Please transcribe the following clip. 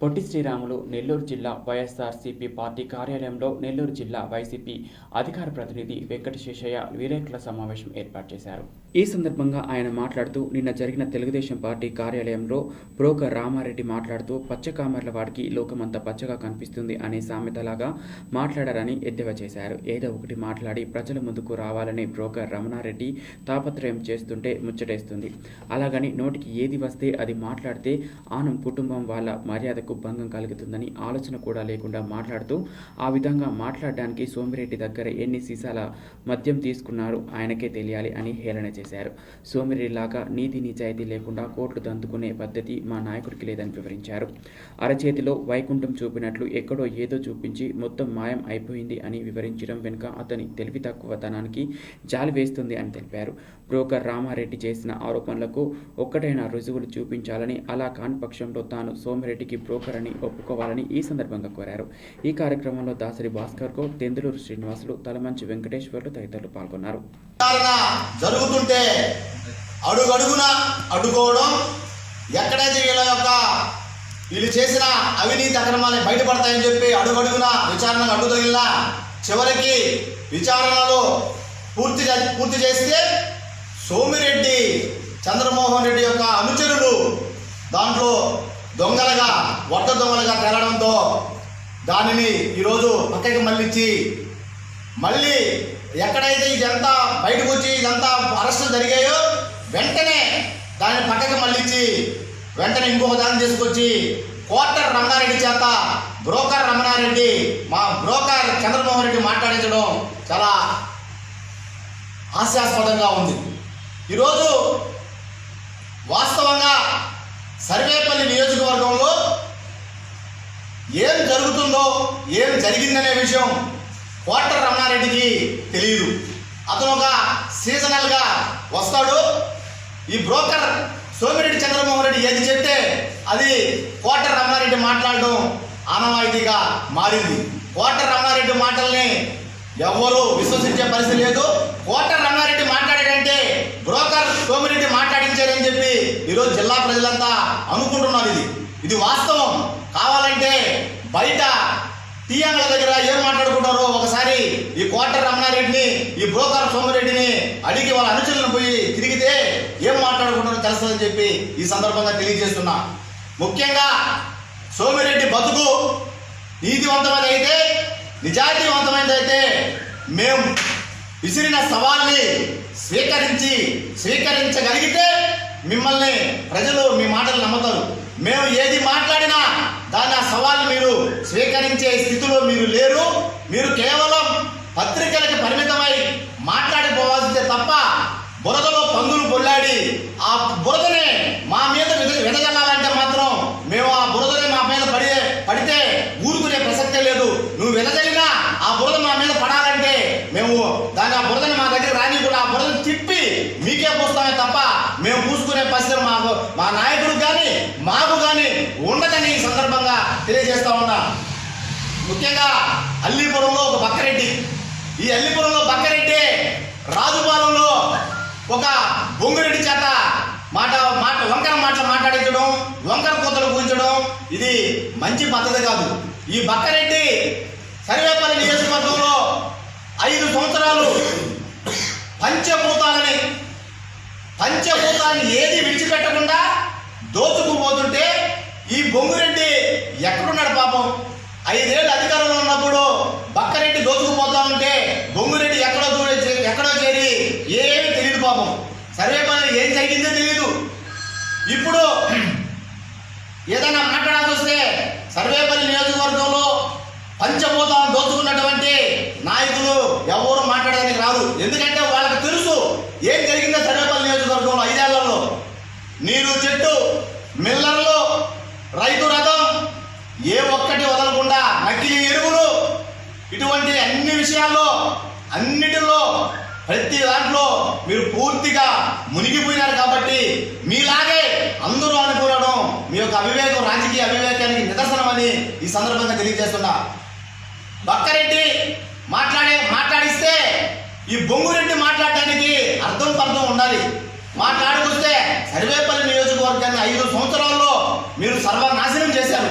పొట్టి శ్రీరాములు నెల్లూరు జిల్లా వైఎస్ఆర్సీపీ పార్టీ కార్యాలయంలో నెల్లూరు జిల్లా వైసీపీ అధికార ప్రతినిధి వెంకట శేషయ్య విలేకరుల సమావేశం ఏర్పాటు చేశారు. ఈ సందర్భంగా ఆయన మాట్లాడుతూ నిన్న జరిగిన తెలుగుదేశం పార్టీ కార్యాలయంలో బ్రోకర్ రామారెడ్డి మాట్లాడుతూ పచ్చకామర్ల వాడికి లోకమంతా పచ్చగా కనిపిస్తుంది అనే సామెతలాగా మాట్లాడారని ఎద్దేవా చేశారు. ఏదో ఒకటి మాట్లాడి ప్రజల ముందుకు రావాలని బ్రోకర్ రమణారెడ్డి తాపత్రయం చేస్తుంటే ముచ్చటేస్తుంది. అలాగని నోటికి ఏది వస్తే అది మాట్లాడితే ఆనం కుటుంబం వాళ్ళ మర్యాదకు భంగం కలుగుతుందని ఆలోచన కూడా లేకుండా మాట్లాడుతూ ఆ విధంగా మాట్లాడడానికి సోమిరెడ్డి దగ్గర ఎన్ని సీసాల మద్యం తీసుకున్నారు ఆయనకే తెలియాలి అని హేళన చేశారు. సోమిరెడ్డి లాగా నీతి నిజాయితీ లేకుండా కోట్లు దందుకునే పద్ధతి మా నాయకుడికి లేదని వివరించారు. అరచేతిలో వైకుంఠం చూపినట్లు ఎక్కడో ఏదో చూపించి మొత్తం మాయం అయిపోయింది అని వివరించడం వెనుక అతని తెలివి తక్కువతనానికి జాలి వేస్తుంది అని తెలిపారు. బ్రోకర్ రామారెడ్డి చేసిన ఆరోపణలకు ఒక్కటైన రుజువులు చూపించాలని అలా కాని పక్షంలో తాను సోమిరెడ్డికి బ్రో ఒకరిని ఒప్పుకోవాలని ఈ సందర్భంగా కోరారు. ఈ కార్యక్రమంలో దాసరి భాస్కర్ గౌడ్ తెందులూరు శ్రీనివాసులు తలమంచి వెంకటేశ్వర్లు తదితరులు పాల్గొన్నారు. జరుగుతుంటే అడుగడుగున అడ్డుకోవడం ఎక్కడైతే వీళ్ళ యొక్క వీళ్ళు చేసిన అవినీతి అక్రమాలు బయటపడతాయని చెప్పి అడుగడుగున విచారణకు అడ్డు చివరికి విచారణలో పూర్తి చే- పూర్తి చేస్తే సోమిరెడ్డి చంద్రమోహన్ రెడ్డి యొక్క అనుచరులు దాంట్లో దొంగలుగా వట్ట దొంగలుగా తేలడంతో దానిని ఈరోజు పక్కకి మళ్ళించి మళ్ళీ ఎక్కడైతే ఇదంతా బయటకు వచ్చి ఇదంతా అరెస్టులు జరిగాయో వెంటనే దాన్ని పక్కకి మళ్ళించి వెంటనే ఇంకొక దాన్ని తీసుకొచ్చి కోటర్ రమణారెడ్డి చేత బ్రోకర్ రమణారెడ్డి మా బ్రోకర్ చంద్రమోహన్ రెడ్డి మాట్లాడించడం చాలా హాస్యాస్పదంగా ఉంది. ఈరోజు వాస్తవంగా సర్వేపల్లి నియోజకవర్గంలో ఏం జరుగుతుందో ఏం జరిగిందనే విషయం కోట రమణారెడ్డికి తెలియదు అతను ఒక సీజనల్గా వస్తాడు. ఈ బ్రోకర్ సోమిరెడ్డి చంద్రమోహన్ రెడ్డి ఏది చెప్తే అది కోట రమణారెడ్డి మాట్లాడడం ఆనవాయితీగా మారింది. కోట రమణారెడ్డి మాటల్ని ఎవ్వరూ విశ్వసించే పరిస్థితి లేదు. కోట రమణారెడ్డి మాట్లాడాడంటే బ్రోకర్ సోమిరెడ్డి మాట్లాడించారని చెప్పి ఈరోజు జిల్లా ప్రజలంతా అనుకుంటున్నారు ఇది. ఇది వాస్తవం. కావాలంటే బయట టీఎంల దగ్గర ఏం మాట్లాడుకుంటారో ఒకసారి ఈ కోటర్ రమణారెడ్డిని ఈ బ్రోకర్ సోమిరెడ్డిని అడిగి వాళ్ళ అనుచరులను పోయి తిరిగితే ఏం మాట్లాడుకుంటారో తెలుస్తుందని చెప్పి ఈ సందర్భంగా తెలియజేస్తున్నా. ముఖ్యంగా సోమిరెడ్డి బతుకు నీతివంతమైనది అయితే నిజాయితీవంతమైనది అయితే మేము విసిరిన సవాల్ని స్వీకరించి స్వీకరించగలిగితే మిమ్మల్ని ప్రజలు మీ మాటలు నమ్ముతారు. మేము ఏది మాట్లాడినా దాని ఆ సవాల్ మీరు స్వీకరించే స్థితిలో మీరు లేరు. మీరు కేవలం పత్రికలకు పరిమితమై మాట్లాడిపోవాల్సిందే తప్ప బురదలో పందులు పొల్లాడి ఆ బురదనే మా మీద విద- వెదజల్లాలంటే మాత్రం మేము ఆ బురదనే మా మీద పడి పడితే ఊరుకునే ప్రసక్తే లేదు. నువ్వు వెనక ఆ బురద మా మీద పడాలంటే మేము దాని ఆ బురదని మా దగ్గర రాని కూడా ఆ బురదను తిప్పి మీకే పూస్తామే తప్ప మేము పూసుకునే పరిస్థితి మాకు మా నాయకుడు కానీ మాకు కానీ ఉండదని ఈ సందర్భంగా తెలియజేస్తా ఉన్నా. ముఖ్యంగా అల్లీపురంలో ఒక బక్కరెడ్డి. ఈ అల్లీపురంలో బక్కరెడ్డి రాజుపాలెంలో ఒక బొంగురెడ్డి చేత మాట మాట వంకర మాటలు మాట్లాడించడం వంకర కూతలు కూర్చడం ఇది మంచి పద్ధతి కాదు. ఈ బక్కరెడ్డి సర్వేపల్లి నియోజకవర్గంలో ఐదు సంవత్సరాలు పంచభూతాలని పంచభూతాన్ని ఏది విడిచిపెట్టకుండా దోచుకుపోతుంటే ఈ బొంగురెడ్డి ఎక్కడున్నాడు పాపం? ఐదేళ్ళు అధికారంలో ఉన్నప్పుడు బక్కరెడ్డి దోచుకుపోతా ఉంటే బొంగురెడ్డి ఎక్కడో దూరే ఎక్కడో చేరి ఏమీ తెలియదు పాపం. సర్వేపల్లి ఏం జరిగిందో తెలియదు. ఇప్పుడు ఏదైనా మాట్లాడాల్సి వస్తే సర్వేపల్లి నియోజకవర్గంలో పంచభూతాలను దోచుకున్నటువంటి నాయకులు ఎవరు మాట్లాడడానికి రాదు. ఎందుకంటే వాళ్ళకి తెలుసు ఏం జరిగిందో సర్వేపల్లి నియోజకవర్గంలో ఐదేళ్ళలో. నీరు చెట్టు మిల్లర్లు రైతు రథ ఒకటి వదలకుండా నకిలీ ఎరువులు ఇటువంటి అన్ని విషయాల్లో అన్నిటిలో ప్రతి దాంట్లో మీరు పూర్తిగా మునిగిపోయినారు కాబట్టి మీలాగే అందరూ అనుకోవడం మీ యొక్క అవివేకం రాజకీయ అవివేకానికి నిదర్శనమని ఈ సందర్భంగా తెలియజేస్తున్నా. బక్కరెడ్డి మాట్లాడే మాట్లాడిస్తే ఈ బొంగురెడ్డి మాట్లాడటానికి అర్థం పర్థం ఉండాలి. మాట్లాడుకొస్తే సర్వేపల్లి నియోజకవర్గాన్ని ఐదు సంవత్సరాల్లో మీరు సర్వనాశనం చేశారు.